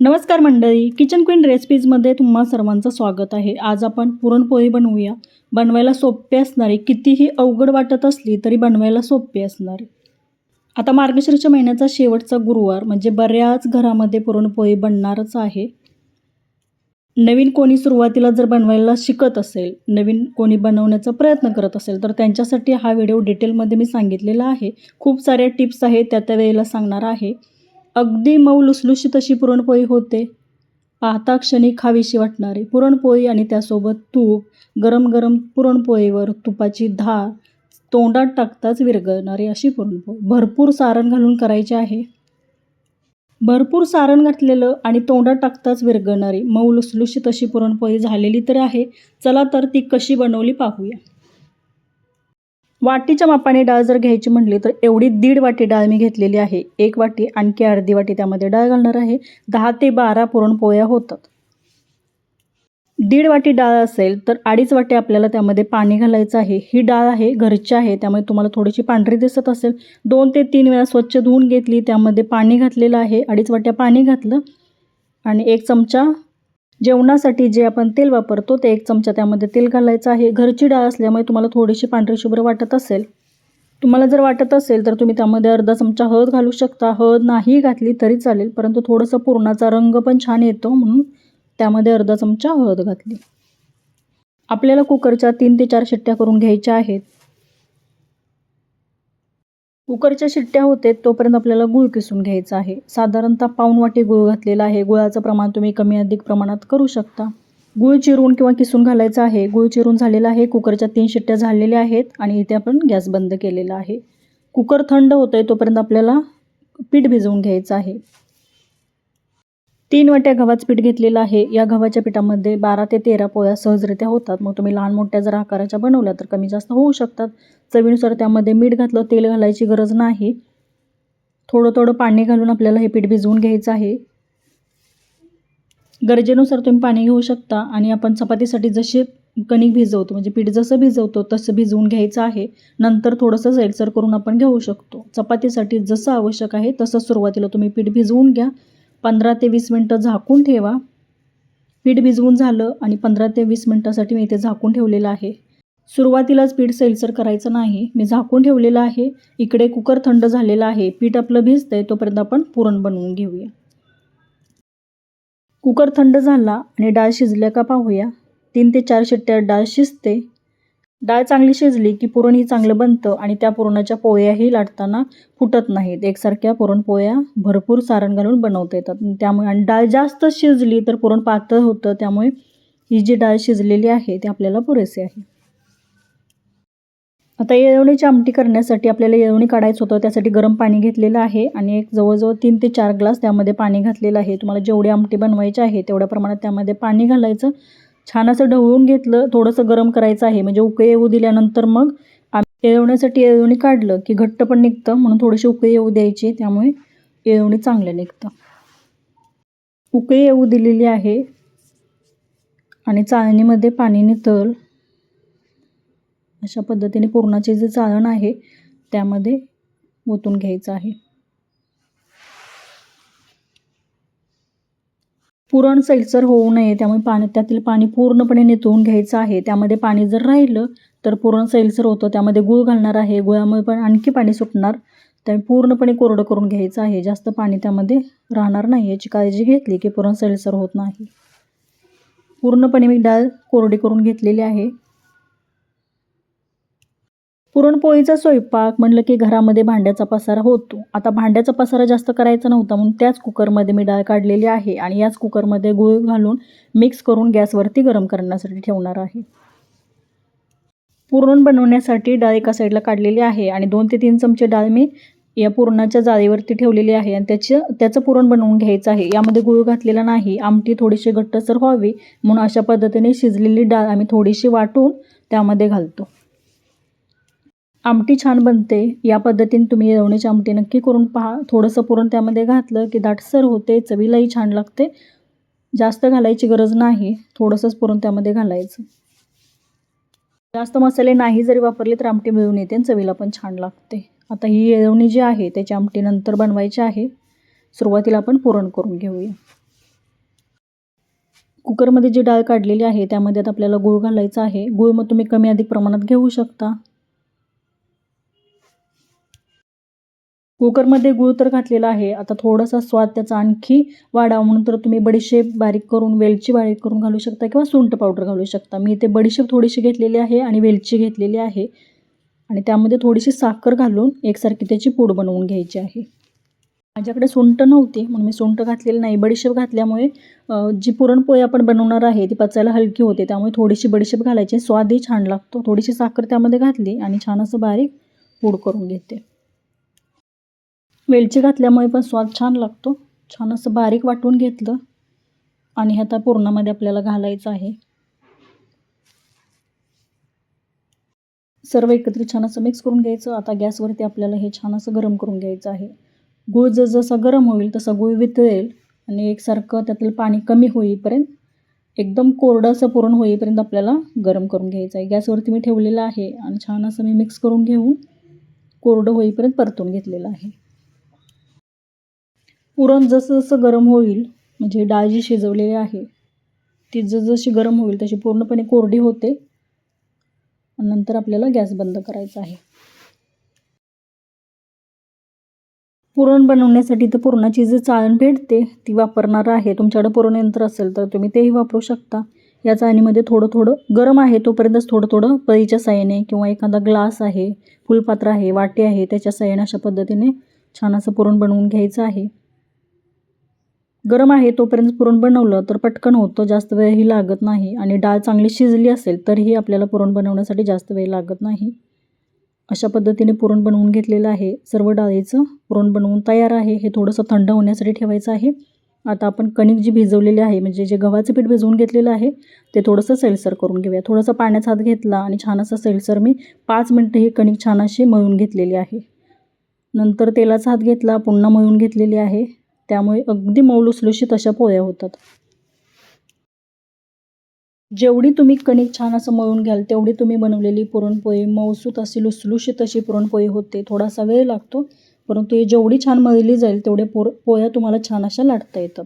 नमस्कार मंडळी kitchen queen रेसिपीजमध्ये तुम्हा सर्वांचं स्वागत आहे. आज आपण पुरणपोळी बनवूया. बनवायला सोपी असणारी कितीही अवघड वाटत असली तरी बनवायला सोपी असणारी. आता मार्गशीर्ष महिन्याचा शेवटचा गुरुवार म्हणजे बऱ्याच घरामध्ये पुरणपोळी बनणारच आहे. नवीन कोणी सुरुवातीला जर बनवायला शिकत असेल नवीन कोणी बनवण्याचा प्रयत्न करत असेल तर त्यांच्यासाठी हा व्हिडिओ डिटेलमध्ये मी सांगितलेला आहे. खूप साऱ्या टिप्स आहेत त्या त्या वेळेला सांगणार आहे. अगदी मऊ लुसलुशीत अशी पुरणपोळी होते. पाहता क्षणी खावीशी वाटणारी पुरणपोळी आणि त्यासोबत तूप गरम गरम पुरणपोळीवर तुपाची धार तोंडात टाकताच विरगळणारी अशी पुरणपोळी. भरपूर सारण घालून करायची आहे. भरपूर सारण घातलेलं आणि तोंडात टाकताच विरगळणारी मऊ लुसलुशीत अशी पुरणपोळी झालेली तर आहे. चला तर ती कशी बनवली पाहूया. वाटीच्या मापाने डाळ जर घ्यायची म्हटली तर एवढी दीड वाटी डाळ मी घेतलेली आहे. एक वाटी आणखी अर्धी वाटी त्यामध्ये डाळ घालणार आहे. दहा ते बारा पुरणपोळ्या होतात. दीड वाटी डाळ असेल तर अडीच वाटी आपल्याला त्यामध्ये पाणी घालायचं आहे. ही डाळ आहे घरची आहे त्यामुळे तुम्हाला थोडीशी पांढरी दिसत असेल. दोन ते तीन वेळा स्वच्छ धुवून घेतली त्यामध्ये पाणी घातलेलं आहे. अडीच वाट्या पाणी घातलं आणि एक चमचा जेवणासाठी जे आपण तेल वापरतो ते एक चमचा त्यामध्ये तेल घालायचं आहे. घरची डाळ असल्यामुळे तुम्हाला थोडीशी पांढरी शुभ्र वाटत असेल. तुम्हाला जर वाटत असेल तर तुम्ही त्यामध्ये अर्धा चमचा हळद घालू शकता. हळद नाही घातली तरी चालेल परंतु थोडंसं पुरणाचा रंग पण छान येतो म्हणून त्यामध्ये अर्धा चमचा हळद घातली. आपल्याला कुकरच्या तीन ते चार शिट्ट्या करून घ्यायच्या आहेत. कुकरच्या शिट्ट्या होते तोपर्यंत आपल्याला गूळ किसून घ्यायचा आहे. साधारणतः पाऊण वाटी गूळ घातलेला आहे. गुळाचं प्रमाण तुम्ही कमी अधिक प्रमाणात करू शकता. गूळ चिरून किंवा किसून घालायचं आहे. गूळ चिरून झालेला आहे. कुकरच्या तीन शिट्ट्या झालेल्या आहेत आणि इथे आपण गॅस बंद केलेला आहे. कुकर थंड होतं आहे तोपर्यंत आपल्याला पीठ भिजवून घ्यायचं आहे. तीन वाट्या गव्हाचं पीठ घेतलेलं आहे. या गव्हाच्या पिठामध्ये बारा ते तेरा पोळ्या सहजरित्या होतात. मग तुम्ही लहान मोठ्या जर आकाराच्या बनवल्या तर कमी जास्त होऊ शकतात. चवीनुसार त्यामध्ये मीठ घातलं तेल घालायची गरज नाही. थोडं थोडं पाणी घालून आपल्याला हे पीठ भिजवून घ्यायचं आहे. गरजेनुसार तुम्ही पाणी घेऊ शकता आणि आपण चपातीसाठी जसे कणिक भिजवतो म्हणजे पीठ जसं भिजवतो तसं भिजवून घ्यायचं आहे. नंतर थोडंसं सैलसर करून आपण घेऊ शकतो. चपातीसाठी जसं आवश्यक आहे तसं सुरुवातीला तुम्ही पीठ भिजवून घ्या. पंधरा ते वीस मिनटं झाकून ठेवा. पीठ भिजवून झालं आणि पंधरा ते वीस मिनटासाठी मी इथे झाकून ठेवलेलं आहे. सुरुवातीलाच पीठ सैलसर करायचं नाही. मी झाकून ठेवलेलं आहे. इकडे कुकर थंड झालेलं आहे. पीठ आपलं भिजतं आहे तोपर्यंत आपण पुरण बनवून घेऊया. कुकर थंड झाला आणि डाळ शिजल्या का पाहूया. तीन ते चार शिट्ट्या डाळ शिजते. डाळ चांगली शिजली की पुरण ही चांगलं बनतं आणि त्या पुरणाच्या पोळ्याही लाटताना फुटत नाहीत. एकसारख्या पुरणपोळ्या भरपूर सारण घालून बनवता येतात. त्यामुळे आणि डाळ जास्त शिजली तर पुरण पातळ होतं. त्यामुळे ही जी डाळ शिजलेली आहे ती आपल्याला पुरेसे आहे. आता येळवणीची आमटी करण्यासाठी आपल्याला येळवणी काढायचं होतं. त्यासाठी गरम पाणी घेतलेलं आहे आणि एक जवळजवळ तीन ते चार ग्लास त्यामध्ये पाणी घातलेलं आहे. तुम्हाला जेवढी आमटी बनवायची आहे तेवढ्या प्रमाणात त्यामध्ये पाणी घालायचं. छान असं ढवळून घेतलं थोडंसं गरम करायचं आहे. म्हणजे उकळी येऊ दिल्यानंतर मग येळवण्यासाठी येळवणी काढलं की घट्ट पण निघतं म्हणून थोडीशी उकळी येऊ द्यायची त्यामुळे येळवणी चांगलं निघतं उकळी येऊ दिलेली आहे आणि चाळणीमध्ये पाणी नितळ अशा पद्धतीने पुरणाचे जे चाळण आहे त्यामध्ये ओतून घ्यायचं आहे. पुरण सैलसर होऊ नये त्यामुळे पाणी त्यातील पाणी पूर्णपणे नितळून घ्यायचं आहे. त्यामध्ये पाणी जर राहिलं तर पुरण सैलसर होतं. त्यामध्ये गूळ घालणार आहे. गुळामुळे पण आणखी पाणी सुटणार. त्यामुळे पूर्णपणे कोरडं करून घ्यायचं आहे. जास्त पाणी त्यामध्ये राहणार नाही. याची काळजी घेतली की पुरण सैलसर होत नाही. पूर्णपणे मी डाळ कोरडी करून घेतलेली आहे. पुरणपोळीचा स्वयंपाक म्हटलं की घरामध्ये भांड्याचा पसारा होतो. आता भांड्याचा पसारा जास्त करायचा नव्हता म्हणून त्याच कुकरमध्ये मी डाळ काढलेली आहे आणि याच कुकरमध्ये गूळ घालून मिक्स करून गॅसवरती गरम करण्यासाठी ठेवणार आहे. पुरण बनवण्यासाठी डाळ एका साईडला काढलेली आहे आणि दोन ते तीन चमचे डाळ मी या पुरणाच्या जाळीवरती ठेवलेली आहे आणि त्याचं त्याचं पुरण बनवून घ्यायचं आहे. यामध्ये गूळ घातलेला नाही आमटी थोडीशी घट्टसर व्हावी म्हणून अशा पद्धतीने शिजलेली डाळ आम्ही थोडीशी वाटून त्यामध्ये घालतो. आमटी छान बनते. या पद्धतीने तुम्ही रवण्याची आमटी नक्की करून पहा. थोडंसं पुरण त्यामध्ये घातलं की दाटसर होते चवीलाही छान लागते. जास्त घालायची गरज नाही. थोडंसंच पुरण त्यामध्ये घालायचं. जास्त मसाले नाही जरी वापरले तर आमटी मिळून येते आणि चवीला पण छान लागते. आता ही येळवणी जी आहे त्याची आमटी नंतर बनवायची आहे. सुरुवातीला आपण पुरण करून घेऊया. कुकरमध्ये जी डाळ काढलेली आहे त्यामध्ये आता आपल्याला गूळ घालायचा आहे. गूळ मग तुम्ही कमी अधिक प्रमाणात घेऊ शकता. कुकरमध्ये गूळ तर घातलेला आहे. आता थोडासा स्वाद त्याचा आणखी वाढावा म्हणून तर तुम्ही बडीशेप बारीक करून वेलची बारीक करून घालू शकता किंवा सुंठ पावडर घालू शकता. मी इथे बडीशेप थोडीशी घेतलेली आहे आणि वेलची घेतलेली आहे. आणि त्यामध्ये थोडीशी साखर घालून एकसारखी त्याची पूड बनवून घ्यायची आहे. माझ्याकडे सुंठ नव्हती म्हणून मी सुंठ घातलेली नाही. बडीशेप घातल्यामुळे जी पुरणपोळी आपण बनवणार आहे ती पचायला हलकी होते. त्यामुळे थोडीशी बडीशेप घालायची. स्वादही छान लागतो. थोडीशी साखर त्यामध्ये घातली आणि छान असं बारीक पूड करून घेते. वेलची घातल्यामुळे पण स्वाद छान लागतो. छान असं बारीक वाटून घेतलं. आणि हे आता पुरणामध्ये आपल्याला घालायचं आहे. सर्व एकत्रित छान असं मिक्स करून घ्यायचं. आता गॅसवरती आपल्याला हे छान असं गरम करून घ्यायचं आहे. गूळ जसं गरम होईल तसं गूळ वितळेल. आणि एकसारखं त्यातलं पाणी कमी होईपर्यंत एकदम कोरडं असं पुरण होईपर्यंत आपल्याला गरम करून घ्यायचं आहे. गॅसवरती मी ठेवलेलं आहे. आणि छान असं मी मिक्स करून घेऊन कोरडं होईपर्यंत परतून घेतलेलं आहे. पुरण जसं जसं गरम होईल म्हणजे डाळ जी शिजवलेली आहे ती जसजशी गरम होईल तशी पूर्णपणे कोरडी होते. नंतर आपल्याला गॅस बंद करायचा आहे. पुरण बनवण्यासाठी तर पुरणाची जी चाळण भेटते ती वापरणार आहे. तुमच्याकडे पुरण यंत्र असेल तर तुम्ही तेही वापरू शकता. या चाळणीमध्ये थोडं थोडं गरम आहे तोपर्यंतच थोडं थोडं पळीच्या साह्याने किंवा एखादा ग्लास आहे फुलपात्र आहे वाटी आहे त्याच्या साह्याने अशा पद्धतीने छान असं पुरण बनवून घ्यायचं आहे. गरम आहे तोपर्यंत पुरण बनवलं तर पटकन होतं जास्त वेळही लागत नाही. आणि डाळ चांगली शिजली असेल तरीही आपल्याला पुरण बनवण्यासाठी जास्त वेळ लागत नाही. अशा पद्धतीने पुरण बनवून घेतलेलं आहे. सर्व डाळीचं पुरण बनवून तयार आहे. हे थोडंसं थंड होण्यासाठी ठेवायचं आहे. आता आपण कणिक जी भिजवलेली आहे म्हणजे जे गव्हाचं पीठ भिजवून घेतलेलं आहे ते थोडंसं सैलसर करून घेऊया. थोडंसं पाण्याचा हात घेतला आणि छान असं सैलसर मी पाच मिनटं ही कणिक छान अशी मळून घेतलेली आहे. नंतर तेलाचा हात घेतला पुन्हा मळून घेतलेली आहे. त्यामुळे अगदी मऊ लुसलुशीत अशा पोळ्या होतात. जेवढी तुम्ही कणिक छान असं मळून घ्याल तेवढी तुम्ही बनवलेली पुरणपोळी मौसूत अशी लुसलुशीत अशी पुरणपोळी होते थोडासा वेळ लागतो. परंतु ही जेवढी छान मळली जाईल तेवढे पोर पोळ्या तुम्हाला छान अशा लाटता येतात.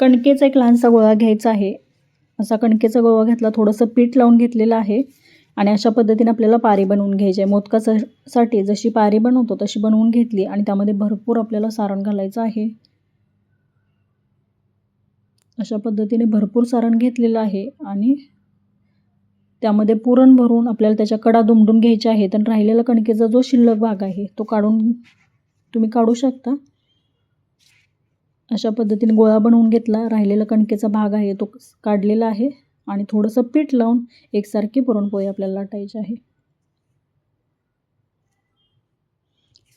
कणकेचा एक लहानसा गोळा घ्यायचा आहे. असा कणकेचा गोळा घेतला थोडंसं पीठ लावून घेतलेलं आहे. आणि अशा पद्धतीने आपल्याला पारी बनवून घ्यायची आहे. मोदकासाठी जशी पारी बनवतो तशी बनवून घेतली आणि त्यामध्ये भरपूर आपल्याला सारण घालायचं आहे. अशा पद्धतीने भरपूर सारण घेतलेलं आहे आणि त्यामध्ये पुरण भरून आपल्याला त्याच्या कडा दुमडून घ्यायच्या आहेत आणि राहिलेला कणकेचा जो शिल्लक भाग आहे तो काढून तुम्ही काढू शकता. अशा पद्धतीने गोळा बनवून घेतला. राहिलेला कणकेचा भाग आहे तो काढलेला आहे. आणि थोडंसं पीठ लावून एकसारखी पुरणपोळी आपल्याला लाटायची आहे.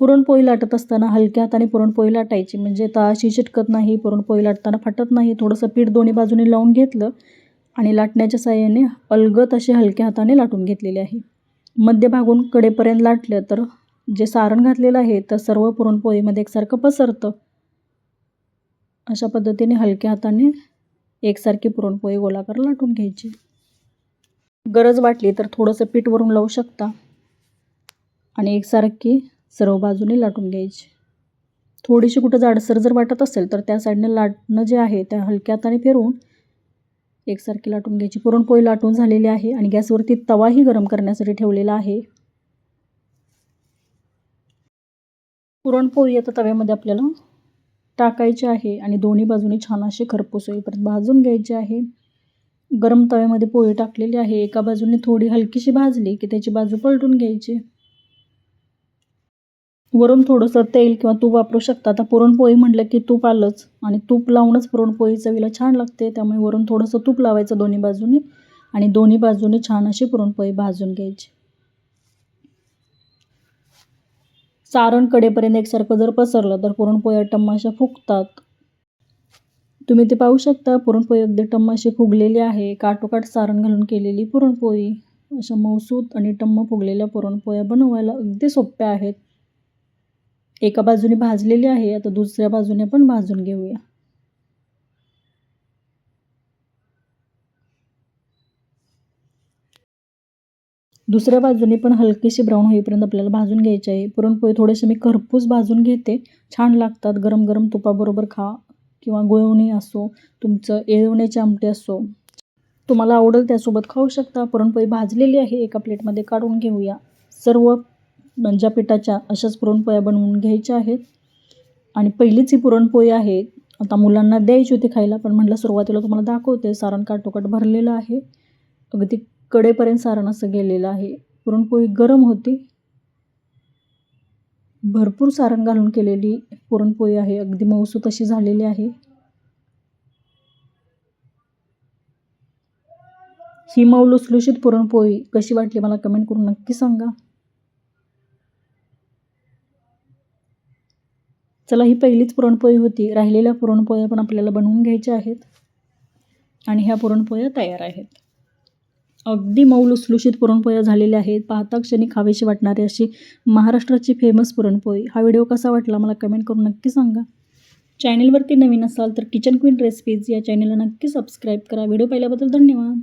पुरणपोळी लाटत असताना हलक्या हाताने पुरणपोळी लाटायची. म्हणजे तळाशी चिटकत नाही पुरणपोळी लाटताना फाटत नाही. थोडंसं पीठ दोन्ही बाजूने लावून घेतलं आणि लाटण्याच्या साह्याने अलगत असे हलक्या हाताने लाटून घेतलेले आहे. मध्यभागून कडेपर्यंत लाटलं तर जे सारण घातलेलं आहे तर सर्व पुरणपोळीमध्ये एकसारखं पसरतं. अशा पद्धतीने हलक्या हाताने एकसारखी पुरणपोळी गोलाकार लाटून घ्यायची. गरज वाटली तर थोडंसं पीठ वरून लावू शकता. आणि एकसारखी सर्व बाजूने लाटून घ्यायची. थोडीशी कुठं जाडसर जर वाटत असेल तर त्या साईडने लाटणं जे आहे त्या हलक्या हाताने फिरवून एकसारखी लाटून घ्यायची. पुरणपोळी लाटून झालेली आहे आणि गॅसवरती तवाही गरम करण्यासाठी ठेवलेला आहे. पुरणपोळी आता तव्यामध्ये आपल्याला टाकायचे आहे आणि दोन्ही बाजूने छान असे खरपूस होईपर्यंत भाजून घ्यायचे आहे. गरम तव्यामध्ये पोळी टाकलेली आहे. एका बाजूने थोडी हलकीशी भाजली की त्याची बाजू पलटून घ्यायची. वरून थोडंसं तेल किंवा तूप वापरू शकता. आता पुरणपोळी म्हटलं की तूप आलंच आणि तूप लावूनच पुरणपोळी चवीला छान लागते. त्यामुळे वरून थोडंसं तूप लावायचं दोन्ही बाजूने आणि दोन्ही बाजूने छान अशी पुरणपोळी भाजून घ्यायची. सारण कडेपर्यंत एकसारखं जर पसरलं तर पुरणपोळ्या टम्माशा फुगतात. तुम्ही ते पाहू शकता पुरणपोळी अगदी टम्माशी फुगलेली आहे. काटोकाट सारण घालून केलेली पुरणपोळी. अशा मौसूत आणि टम्म फुगलेल्या पुरणपोळ्या बनवायला अगदी सोप्या आहेत. एका बाजूने भाजलेली आहे आता दुसऱ्या बाजूने पण भाजून घेऊया. दुसऱ्या बाजूने पण हलकीशी ब्राऊन होईपर्यंत आपल्याला भाजून घ्यायची आहे. पुरणपोळी थोडेसे मी खरपूस भाजून घेते. छान लागतात. गरम गरम तुपाबरोबर खा किंवा गुळवणी असो तुमचं येळवण्याचे आमटी असो. तुम्हाला आवडेल त्यासोबत खाऊ शकता. पुरणपोळी भाजलेली आहे. एका प्लेटमध्ये काढून घेऊया. सर्व ज्या पिठाच्या अशाच पुरणपोळ्या बनवून घ्यायच्या आहेत. आणि पहिलीच ही पुरणपोळी आहे. आता मुलांना द्यायची होती खायला पण म्हटलं सुरुवातीला तुम्हाला दाखवते. सारण काटोकाट भरलेलं आहे. अगदी कडेपर्यंत सारण असं गेलेलं आहे. पुरणपोळी गरम होती. भरपूर सारण घालून केलेली पुरणपोळी आहे. अगदी मऊसूत अशी झालेली आहे. ही मऊ लुसलुशीत पुरणपोळी कशी वाटली मला कमेंट करून नक्की सांगा. चला ही पहिलीच पुरणपोळी होती. राहिलेल्या पुरणपोळ्या पण आपल्याला बनवून घ्यायच्या आहेत. आणि ह्या पुरणपोळ्या तयार आहेत. अगदी मऊ लुसलुशीत पुरणपोळ्या झालेल्या आहेत. पाहता क्षणी खावेशी वाटणारी अशी महाराष्ट्राची फेमस पुरणपोळी. हा व्हिडिओ कसा वाटला मला कमेंट करून नक्की सांगा. चॅनलवरती नवीन असाल तर किचन क्वीन रेसिपीज या चॅनलला नक्की सबस्क्राईब करा. व्हिडिओ पाहिल्याबद्दल धन्यवाद.